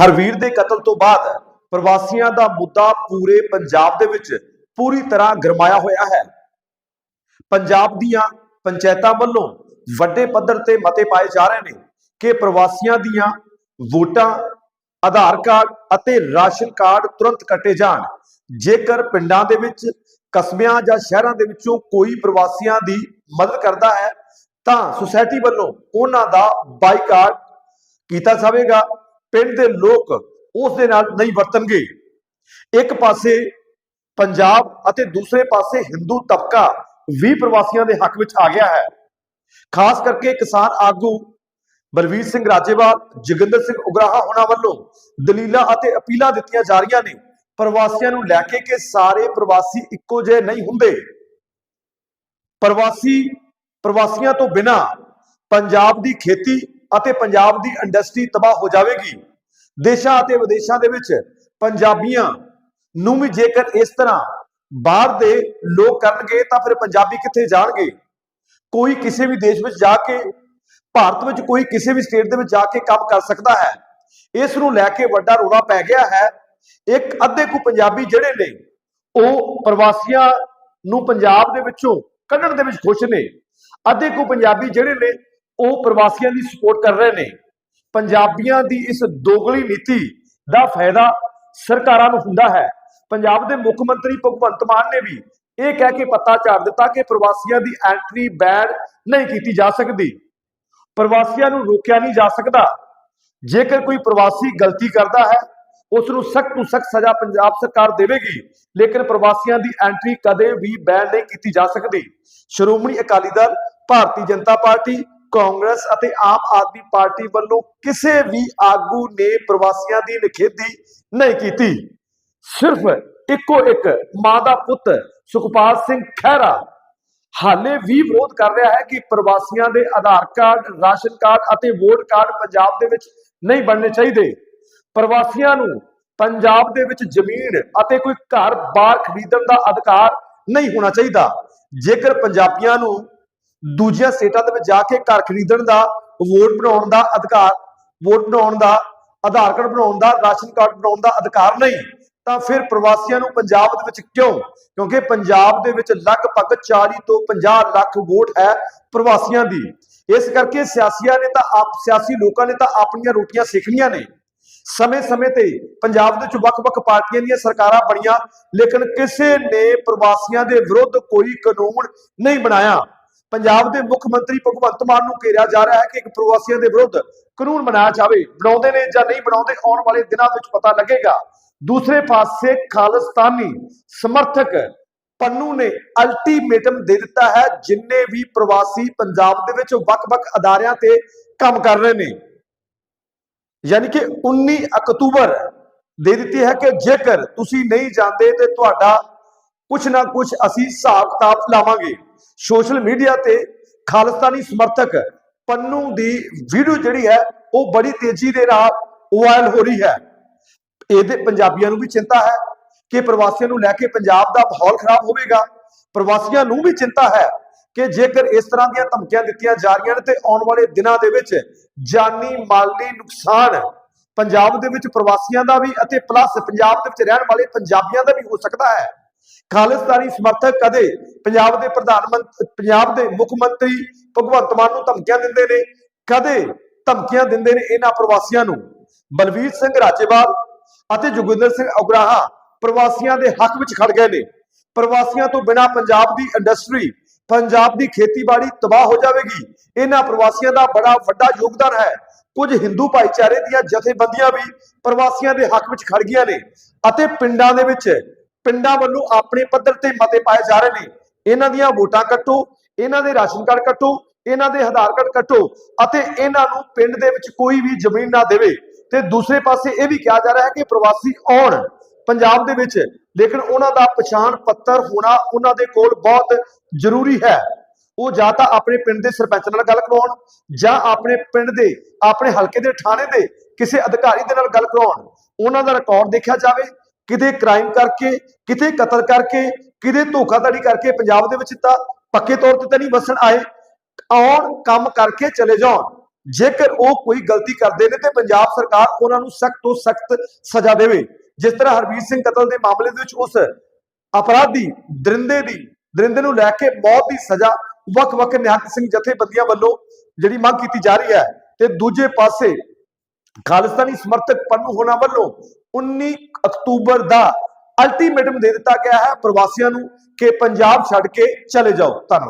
ਹਰਵੀਰ ਦੇ ਕਤਲ ਤੋਂ ਬਾਅਦ ਪ੍ਰਵਾਸੀਆਂ ਦਾ ਮੁੱਦਾ ਪੂਰੇ ਪੰਜਾਬ ਦੇ ਵਿੱਚ ਪੂਰੀ ਤਰ੍ਹਾਂ ਗਰਮਾਇਆ ਹੋਇਆ ਹੈ। ਪੰਜਾਬ ਦੀਆਂ ਪੰਚਾਇਤਾਂ ਵੱਲੋਂ ਵੱਡੇ ਪੱਧਰ ਤੇ ਮਤੇ ਪਾਏ ਜਾ ਰਹੇ ਨੇ ਕਿ ਪ੍ਰਵਾਸੀਆਂ ਦੀਆਂ ਵੋਟਾਂ, ਆਧਾਰ ਕਾਰਡ ਅਤੇ ਰਾਸ਼ਨ ਕਾਰਡ ਤੁਰੰਤ ਕੱਟੇ ਜਾਣ। ਜੇਕਰ ਪਿੰਡਾਂ ਦੇ ਵਿੱਚ, ਕਸਬਿਆਂ ਜਾਂ ਸ਼ਹਿਰਾਂ ਦੇ ਵਿੱਚੋਂ ਕੋਈ ਪ੍ਰਵਾਸੀਆਂ ਦੀ ਮਦਦ ਕਰਦਾ ਹੈ, ਤਾਂ ਸੁਸਾਇਟੀ ਵੱਲੋਂ ਉਹਨਾਂ ਦਾ ਬਾਈਕਾਟ ਕੀਤਾ ਜਾਵੇਗਾ। ਪਿੰਡ ਦੇ ਲੋਕ ਉਸ ਦੇ ਨਾਲ ਨਹੀਂ ਵਰਤਣਗੇ। ਇੱਕ ਪਾਸੇ ਪੰਜਾਬ ਅਤੇ ਦੂਸਰੇ ਪਾਸੇ ਹਿੰਦੂ ਤਬਕਾ ਵੀ ਪ੍ਰਵਾਸੀਆਂ ਦੇ ਹੱਕ ਵਿੱਚ ਆ ਗਿਆ ਹੈ। ਖਾਸ ਕਰਕੇ ਕਿਸਾਨ ਆਗੂ ਬਲਵੀਰ ਸਿੰਘ ਰਾਜੇਵਾਲ, ਜੋਗਿੰਦਰ ਸਿੰਘ ਉਗਰਾਹਾ ਹੋਣਾ ਵੱਲੋਂ ਦਲੀਲਾਂ ਅਤੇ ਅਪੀਲਾਂ ਦਿੱਤੀਆਂ ਜਾ ਰਹੀਆਂ ਨੇ। ਪ੍ਰਵਾਸੀਆਂ ਨੂੰ ਲੈ ਕੇ ਕਿ ਸਾਰੇ ਪ੍ਰਵਾਸੀ ਇੱਕੋ ਜਿਹੇ ਨਹੀਂ ਹੁੰਦੇ। ਪ੍ਰਵਾਸੀ ਪ੍ਰਵਾਸੀਆਂ ਤੋਂ ਬਿਨਾ ਪੰਜਾਬ ਦੀ ਖੇਤੀ ਅਤੇ ਪੰਜਾਬ ਦੀ ਇੰਡਸਟਰੀ ਤਬਾਹ ਹੋ ਜਾਵੇਗੀ। ਦੇਸ਼ਾਂ ਅਤੇ ਵਿਦੇਸ਼ਾਂ ਦੇ ਵਿੱਚ ਪੰਜਾਬੀਆਂ ਨੂੰ ਵੀ ਜੇਕਰ ਇਸ ਤਰ੍ਹਾਂ ਬਾਹਰ ਦੇ ਲੋਕ ਕਰਨਗੇ ਤਾਂ ਫਿਰ ਪੰਜਾਬੀ ਕਿੱਥੇ ਜਾਣਗੇ? ਕੋਈ ਕਿਸੇ ਵੀ ਦੇਸ਼ ਵਿੱਚ ਜਾ ਕੇ, ਭਾਰਤ ਵਿੱਚ ਕੋਈ ਕਿਸੇ ਵੀ ਸਟੇਟ ਦੇ ਵਿੱਚ ਜਾ ਕੇ ਕੰਮ ਕਰ ਸਕਦਾ ਹੈ। ਇਸ ਨੂੰ ਲੈ ਕੇ ਵੱਡਾ ਰੋਲਾ ਪੈ ਗਿਆ ਹੈ। ਇੱਕ ਅੱਧੇ ਕੁ ਪੰਜਾਬੀ ਜਿਹੜੇ ਨੇ, ਉਹ ਪ੍ਰਵਾਸੀਆਂ ਨੂੰ ਪੰਜਾਬ ਦੇ ਵਿੱਚੋਂ ਕੱਢਣ ਦੇ ਵਿੱਚ ਖੁਸ਼ ਨੇ। ਅੱਧੇ ਕੁ ਪੰਜਾਬੀ ਜਿਹੜੇ ਨੇ, ਉਹ ਪ੍ਰਵਾਸੀਆਂ ਦੀ ਸਪੋਰਟ ਕਰ ਰਹੇ ਨੇ। ਪੰਜਾਬੀਆਂ ਦੀ ਇਸ ਦੋਗਲੀ ਨੀਤੀ ਦਾ ਫਾਇਦਾ ਸਰਕਾਰਾਂ ਨੂੰ ਹੁੰਦਾ ਹੈ। ਪੰਜਾਬ ਦੇ ਮੁੱਖ ਮੰਤਰੀ ਭਗਵੰਤ ਮਾਨ ਨੇ ਵੀ ਇਹ ਕਹਿ ਕੇ ਪੱਤਾ ਝਾੜ ਦਿੱਤਾ ਕਿ ਪ੍ਰਵਾਸੀਆਂ ਦੀ ਐਂਟਰੀ ਬੈਨ ਨਹੀਂ ਕੀਤੀ ਜਾ ਸਕਦੀ। ਪ੍ਰਵਾਸੀਆਂ ਨੂੰ ਰੋਕਿਆ ਨਹੀਂ ਜਾ ਸਕਦਾ। ਜੇਕਰ ਕੋਈ ਪ੍ਰਵਾਸੀ ਗਲਤੀ ਕਰਦਾ ਹੈ, ਉਸ ਨੂੰ ਸਖਤ ਤੋਂ ਸਖਤ ਸਜ਼ਾ ਪੰਜਾਬ ਸਰਕਾਰ ਦੇਵੇਗੀ, ਲੇਕਿਨ ਪ੍ਰਵਾਸੀਆਂ ਦੀ ਐਂਟਰੀ ਕਦੇ ਵੀ ਬੈਨ ਨਹੀਂ ਕੀਤੀ ਜਾ ਸਕਦੀ। ਸ਼੍ਰੋਮਣੀ ਅਕਾਲੀ ਦਲ, ਭਾਰਤੀ ਜਨਤਾ ਪਾਰਟੀ ਕਾਂਗਰਸ ਅਤੇ ਆਮ ਆਦਮੀ ਪਾਰਟੀ ਵੱਲੋਂ ਕਿਸੇ ਵੀ ਆਗੂ ਨੇ ਪ੍ਰਵਾਸੀਆਂ ਦੀ ਨਿਖੇਧੀ ਨਹੀਂ ਕੀਤੀ। ਸਿਰਫ ਇੱਕੋ ਇੱਕ ਮਾਂ ਦਾ ਪੁੱਤ ਸੁਖਪਾਲ ਸਿੰਘ ਖਹਿਰਾ ਹਾਲੇ ਵੀ ਵਿਰੋਧ ਕਰ ਰਿਹਾ ਹੈ ਕਿ ਪ੍ਰਵਾਸੀਆਂ ਦੇ ਆਧਾਰ ਕਾਰਡ, ਰਾਸ਼ਨ ਕਾਰਡ ਅਤੇ ਵੋਟ ਕਾਰਡ ਪੰਜਾਬ ਦੇ ਵਿੱਚ ਨਹੀਂ ਬਣਨੇ ਚਾਹੀਦੇ। ਪ੍ਰਵਾਸੀਆਂ ਨੂੰ ਪੰਜਾਬ ਦੇ ਵਿੱਚ ਜ਼ਮੀਨ ਅਤੇ ਕੋਈ ਘਰ-ਬਾਰ ਖਰੀਦਣ ਦਾ ਅਧਿਕਾਰ ਨਹੀਂ ਹੋਣਾ ਚਾਹੀਦਾ। ਜੇਕਰ ਪੰਜਾਬੀਆਂ ਨੂੰ ਦੂਜੀਆਂ ਸਟੇਟਾਂ ਦੇ ਵਿੱਚ ਜਾ ਕੇ ਘਰ ਖਰੀਦਣ ਦਾ, ਵੋਟ ਬਣਾਉਣ ਦਾ ਅਧਿਕਾਰ, ਵੋਟ ਬਣਾਉਣ ਦਾ, ਆਧਾਰ ਕਾਰਡ ਬਣਾਉਣ ਦਾ, ਰਾਸ਼ਨ ਕਾਰਡ ਬਣਾਉਣ ਦਾ ਅਧਿਕਾਰ ਨਹੀਂ, ਤਾਂ ਫਿਰ ਪ੍ਰਵਾਸੀਆਂ ਨੂੰ ਪੰਜਾਬ ਦੇ ਵਿੱਚ ਕਿਉਂ? ਕਿਉਂਕਿ ਪੰਜਾਬ ਦੇ ਵਿੱਚ ਲਗਭਗ 40 ਤੋਂ 50 ਲੱਖ ਵੋਟ ਹੈ ਪ੍ਰਵਾਸੀਆਂ ਦੀ। ਇਸ ਕਰਕੇ ਸਿਆਸੀਆਂ ਨੇ ਤਾਂ ਆਪ, ਸਿਆਸੀ ਲੋਕਾਂ ਨੇ ਤਾਂ ਆਪਣੀਆਂ ਰੋਟੀਆਂ ਸਿੱਖਣੀਆਂ ਨੇ। ਸਮੇਂ-ਸਮੇਂ ਤੇ ਪੰਜਾਬ ਦੇ ਵਿੱਚ ਵੱਖ-ਵੱਖ ਪਾਰਟੀਆਂ ਦੀਆਂ ਸਰਕਾਰਾਂ ਬਣੀਆਂ, ਲੇਕਿਨ ਕਿਸੇ ਨੇ ਪ੍ਰਵਾਸੀਆਂ ਦੇ ਵਿਰੁੱਧ ਕੋਈ ਕਾਨੂੰਨ ਨਹੀਂ ਬਣਾਇਆ। ਪੰਜਾਬ ਦੇ ਮੁੱਖ ਮੰਤਰੀ ਭਗਵੰਤ ਮਾਨ ਨੂੰ ਘੇਰਿਆ ਜਾ ਰਿਹਾ ਹੈ ਕਿ ਇੱਕ ਪ੍ਰਵਾਸੀਆਂ ਦੇ ਵਿਰੁੱਧ ਕਾਨੂੰਨ ਬਣਾਇਆ ਜਾਵੇ। ਬਣਾਉਂਦੇ ਨੇ ਜਾਂ ਨਹੀਂ ਬਣਾਉਂਦੇ, ਆਉਣ ਵਾਲੇ ਦਿਨਾਂ ਵਿੱਚ ਪਤਾ ਲੱਗੇਗਾ। ਦੂਸਰੇ ਪਾਸੇ ਖਾਲਿਸਤਾਨੀ ਸਮਰਥਕ ਪੰਨੂ ਨੇ ਅਲਟੀਮੇਟਮ ਦੇ ਦਿੱਤਾ ਹੈ, ਜਿੰਨੇ ਵੀ ਪ੍ਰਵਾਸੀ ਪੰਜਾਬ ਦੇ ਵਿੱਚ ਵੱਖ-ਵੱਖ ਅਦਾਰਿਆਂ ਤੇ ਕੰਮ ਕਰ ਰਹੇ ਨੇ। ਯਾਨੀ ਕਿ 19 ਅਕਤੂਬਰ ਦੇ ਦਿੱਤੀ ਹੈ ਕਿ ਜੇਕਰ ਤੁਸੀਂ ਨਹੀਂ ਜਾਂਦੇ ਤੇ ਤੁਹਾਡਾ ਕੁਝ ਨਾ ਕੁਝ ਅਸੀਂ ਹਿਸਾਬ ਕਿਤਾਬ ਲਾਵਾਂਗੇ। ਸੋਸ਼ਲ ਮੀਡੀਆ ਤੇ ਖਾਲਿਸਤਾਨੀ ਸਮਰਥਕ ਪੰਨੂ ਦੀ ਵੀਡੀਓ ਜਿਹੜੀ ਹੈ, ਉਹ ਬੜੀ ਤੇਜ਼ੀ ਦੇ ਨਾਲ ਵਾਇਰਲ ਹੋ ਰਹੀ ਹੈ। ਇਹਦੇ ਪੰਜਾਬੀਆਂ ਨੂੰ ਵੀ ਚਿੰਤਾ ਹੈ ਕਿ ਪ੍ਰਵਾਸੀਆਂ ਨੂੰ ਲੈ ਕੇ ਪੰਜਾਬ ਦਾ ਮਾਹੌਲ ਖਰਾਬ ਹੋਵੇਗਾ। ਪ੍ਰਵਾਸੀਆਂ ਨੂੰ ਵੀ ਚਿੰਤਾ ਹੈ ਕਿ ਜੇਕਰ ਇਸ ਤਰ੍ਹਾਂ ਦੀਆਂ ਧਮਕੀਆਂ ਦਿੱਤੀਆਂ ਜਾ ਰਹੀਆਂ ਨੇ, ਤੇ ਆਉਣ ਵਾਲੇ ਦਿਨਾਂ ਦੇ ਵਿੱਚ ਜਾਨੀ ਮਾਲੀ ਨੁਕਸਾਨ ਪੰਜਾਬ ਦੇ ਵਿੱਚ ਪ੍ਰਵਾਸੀਆਂ ਦਾ ਵੀ ਅਤੇ ਪਲੱਸ ਪੰਜਾਬ ਦੇ ਵਿੱਚ ਰਹਿਣ ਵਾਲੇ ਪੰਜਾਬੀਆਂ ਦਾ ਵੀ ਹੋ ਸਕਦਾ ਹੈ। ਖਾਲਿਸਤਾਨੀ ਸਮਰਥਕ ਕਦੇ ਪੰਜਾਬ ਦੇ ਪ੍ਰਧਾਨ ਮੰਤਰੀ ਪੰਜਾਬ ਦੇ ਮੁੱਖ ਮੰਤਰੀ ਭਗਵੰਤ ਮਾਨ ਨੂੰ ਧਮਕੀਆਂ ਦਿੰਦੇ ਨੇ, ਕਦੇ ਧਮਕੀਆਂ ਦਿੰਦੇ ਨੇ ਇਹਨਾਂ ਪ੍ਰਵਾਸੀਆਂ ਨੂੰ। ਬਲਵੀਰ ਸਿੰਘ ਰਾਜੇਵਾਲ ਅਤੇ ਜੋਗਿੰਦਰ ਸਿੰਘ ਉਗਰਾਹਾ ਪ੍ਰਵਾਸੀਆਂ ਦੇ ਹੱਕ ਵਿੱਚ ਖੜ ਗਏ ਨੇ। ਪ੍ਰਵਾਸੀਆਂ ਤੋਂ ਬਿਨਾ ਪੰਜਾਬ ਦੀ ਇੰਡਸਟਰੀ ਪੰਜਾਬ ਦੀ ਖੇਤੀਬਾੜੀ ਤਬਾਹ ਹੋ ਜਾਵੇਗੀ। ਇਹਨਾਂ ਪ੍ਰਵਾਸੀਆਂ ਦਾ ਬੜਾ ਵੱਡਾ ਯੋਗਦਾਨ ਹੈ। ਕੁਝ ਹਿੰਦੂ ਭਾਈਚਾਰੇ ਦੀਆਂ ਜਥੇਬੰਦੀਆਂ ਵੀ ਪ੍ਰਵਾਸੀਆਂ ਦੇ ਹੱਕ ਵਿੱਚ ਖੜ ਗਈਆਂ ਨੇ ਅਤੇ ਪਿੰਡਾਂ ਦੇ ਵਿੱਚ ਪਿੰਡਾਂ ਵੱਲੋਂ ਆਪਣੇ ਪੱਧਰ ਤੇ ਮਤੇ ਪਾਏ ਜਾ ਰਹੇ ਨੇ। ਇਹਨਾਂ ਦੀਆਂ ਵੋਟਾਂ ਕੱਟੋ, ਇਹਨਾਂ ਦੇ ਰਾਸ਼ਨ ਕਾਰਡ ਕੱਟੋ, ਇਹਨਾਂ ਦੇ ਆਧਾਰ ਕਾਰਡ ਕੱਟੋ ਅਤੇ ਇਹਨਾਂ ਨੂੰ ਪਿੰਡ ਦੇ ਵਿੱਚ ਕੋਈ ਵੀ ਜ਼ਮੀਨ ਨਾ ਦੇਵੇ। ਤੇ ਦੂਸਰੇ ਪਾਸੇ ਇਹ ਵੀ ਕਿਹਾ ਜਾ ਰਿਹਾ ਹੈ ਕਿ ਪ੍ਰਵਾਸੀ ਆਉਣ ਪੰਜਾਬ ਦੇ ਵਿੱਚ, ਲੇਕਿਨ ਉਹਨਾਂ ਦਾ ਪਛਾਣ ਪੱਤਰ ਹੋਣਾ ਉਹਨਾਂ ਦੇ ਕੋਲ ਬਹੁਤ ਜ਼ਰੂਰੀ ਹੈ। ਉਹ ਜਾਂ ਤਾਂ ਆਪਣੇ ਪਿੰਡ ਦੇ ਸਰਪੰਚ ਨਾਲ ਗੱਲ ਕਰਵਾਉਣ, ਜਾਂ ਆਪਣੇ ਪਿੰਡ ਦੇ, ਆਪਣੇ ਹਲਕੇ ਦੇ ਥਾਣੇ ਦੇ ਕਿਸੇ ਅਧਿਕਾਰੀ ਦੇ ਨਾਲ ਗੱਲ ਕਰਵਾਉਣ। ਉਹਨਾਂ ਦਾ ਰਿਕਾਰਡ ਦੇਖਿਆ ਜਾਵੇ ਕਿਤੇ ਕ੍ਰਾਈਮ ਕਰਕੇ, ਕਿਤੇ ਕਤਲ ਕਰਕੇ, ਕਿਤੇ ਧੋਖਾਧੜੀ ਕਰਕੇ ਪੰਜਾਬ ਦੇ ਵਿੱਚ ਤਾਂ ਪੱਕੇ ਤੌਰ ਤੇ ਤਾਂ ਨਹੀਂ ਵਸਣ ਆਏ। ਆਉਣ, ਕੰਮ ਕਰਕੇ ਚਲੇ ਜਾਣ ਜੇਕਰ ਉਹ ਕੋਈ ਗਲਤੀ ਕਰਦੇ ਨੇ ਤੇ ਪੰਜਾਬ ਸਰਕਾਰ ਉਹਨਾਂ ਨੂੰ ਸਖਤ ਤੋਂ ਸਖਤ ਸਜ਼ਾ ਦੇਵੇ। ਜਿਸ ਤਰ੍ਹਾਂ ਹਰਬੀਰ ਸਿੰਘ ਕਤਲ ਦੇ ਮਾਮਲੇ ਦੇ ਵਿੱਚ ਉਸ ਅਪਰਾਧੀ ਦਰਿੰਦੇ ਦੀ, ਦਰਿੰਦੇ ਨੂੰ ਲੈ ਕੇ ਮੌਤ ਦੀ ਸਜ਼ਾ ਵੱਖ-ਵੱਖ ਨਿਹੰਗ ਸਿੰਘ ਜਥੇਬੰਦੀਆਂ ਵੱਲੋਂ ਜਿਹੜੀ ਮੰਗ ਕੀਤੀ ਜਾ ਰਹੀ ਹੈ। ਤੇ ਦੂਜੇ ਪਾਸੇ ਖਾਲਿਸਤਾਨੀ ਸਮਰਥਕ ਪੰਨੂ ਹੋਣਾ ਵੱਲੋਂ 19 ਅਕਤੂਬਰ ਦਾ ਅਲਟੀਮੇਟਮ ਦੇ ਦਿੱਤਾ ਗਿਆ ਹੈ ਪ੍ਰਵਾਸੀਆਂ ਨੂੰ ਕਿ ਪੰਜਾਬ ਛੱਡ ਕੇ ਚਲੇ ਜਾਓ। ਧੰਨਵਾਦ।